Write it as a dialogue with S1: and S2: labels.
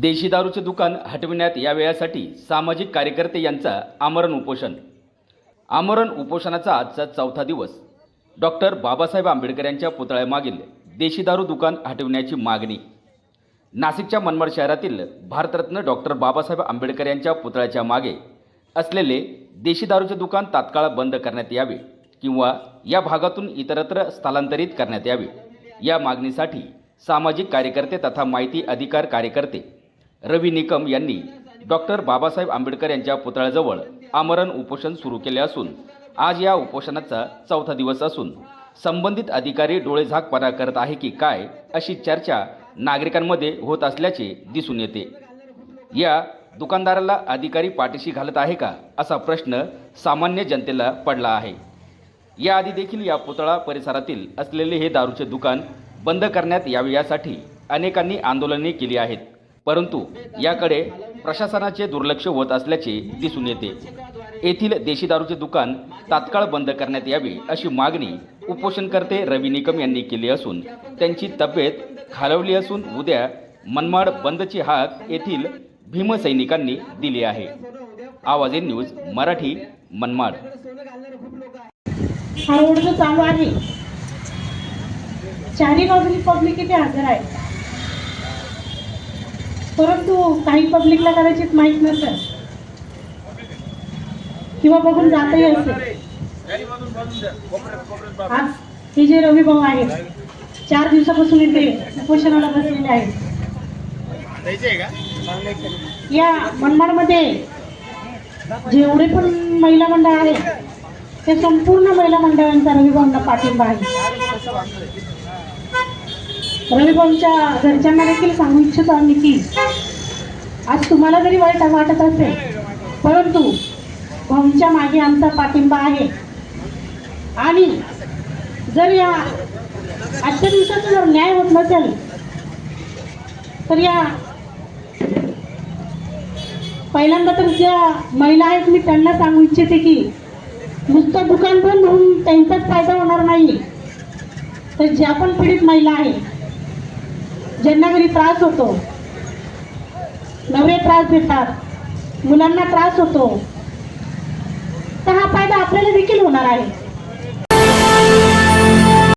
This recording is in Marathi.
S1: देशी दारूचे दुकान हटविण्यात यावे यासाठी सामाजिक कार्यकर्ते यांचा आमरण उपोषण. आमरण उपोषणाचा आजचा चौथा दिवस. डॉक्टर बाबासाहेब आंबेडकर यांच्या पुतळ्यामागील देशी दारू दुकान हटविण्याची मागणी. नाशिकच्या मनमाड शहरातील भारतरत्न डॉक्टर बाबासाहेब आंबेडकर यांच्या पुतळ्याच्या मागे असलेले देशी दारूचे दुकान तात्काळ बंद करण्यात यावे किंवा या भागातून इतरत्र स्थलांतरित करण्यात यावे. या मागणीसाठी सामाजिक कार्यकर्ते तथा माहिती अधिकार कार्यकर्ते रवी निकम यांनी डॉक्टर बाबासाहेब आंबेडकर यांच्या पुतळ्याजवळ आमरण उपोषण सुरू केले असून आज या उपोषणाचा चौथा दिवस असून संबंधित अधिकारी डोळेझाकपणा करत आहे की काय अशी चर्चा नागरिकांमध्ये होत असल्याचे दिसून येते. या दुकानदाराला अधिकारी पाठीशी घालत आहे का असा प्रश्न सामान्य जनतेला पडला आहे. याआधी देखील या पुतळा परिसरातील असलेले हे दारूचे दुकान बंद करण्यात यावे यासाठी अनेकांनी आंदोलने केली आहेत. परंतु याकडे प्रशासनाचे दुर्लक्ष होत असल्याचे दिसून येते. येथील देशी दारूचे दुकान तात्काळ बंद करण्यात यावे अशी मागणी उपोषणकर्ते रवी निकम यांनी केली असून त्यांची तब्येत खालवली असून उद्या मनमाड बंदची हाक येथील भीमसैनिकांनी दिली आहे. आवाज इन न्यूज मराठी मनमाड.
S2: चालू आहे. चारी बाजूनी पब्लिक इथे हजर आहे परंतु काही पब्लिकला कदाचित माहीत नसेल. किंवा बघून जातही असेल. आज हे जे रवी भाऊ आहेत चार दिवसापासून इथे उपोषणाला बसलेले आहेत. या मनमाडमध्ये जेवढे पण महिला मंडळ आहेत ते संपूर्ण महिला मंडळांचा रविभाऊंना पाठिंबा आहे. रविभाऊच्या घरच्यांना देखील सांगू इच्छितो आम्ही की आज तुम्हाला जरी वाईट वाटत असेल परंतु भाऊंच्या मागे आमचा पाठिंबा आहे. आणि जर या आजच्या दिवसाचा जर न्याय होत नसेल तर या पहिल्यांदा तर ज्या महिला आहेत मी त्यांना सांगू इच्छिते की नुसतं दुकान बंद होऊन त्यांचाच फायदा होणार नाही. तर ज्या पण पीडित महिला आहेत ज्यांना घरी त्रास होतो नवरे त्रास देतात मुलांना त्रास होतो तर हा फायदा आपल्याला देखील होणार आहे.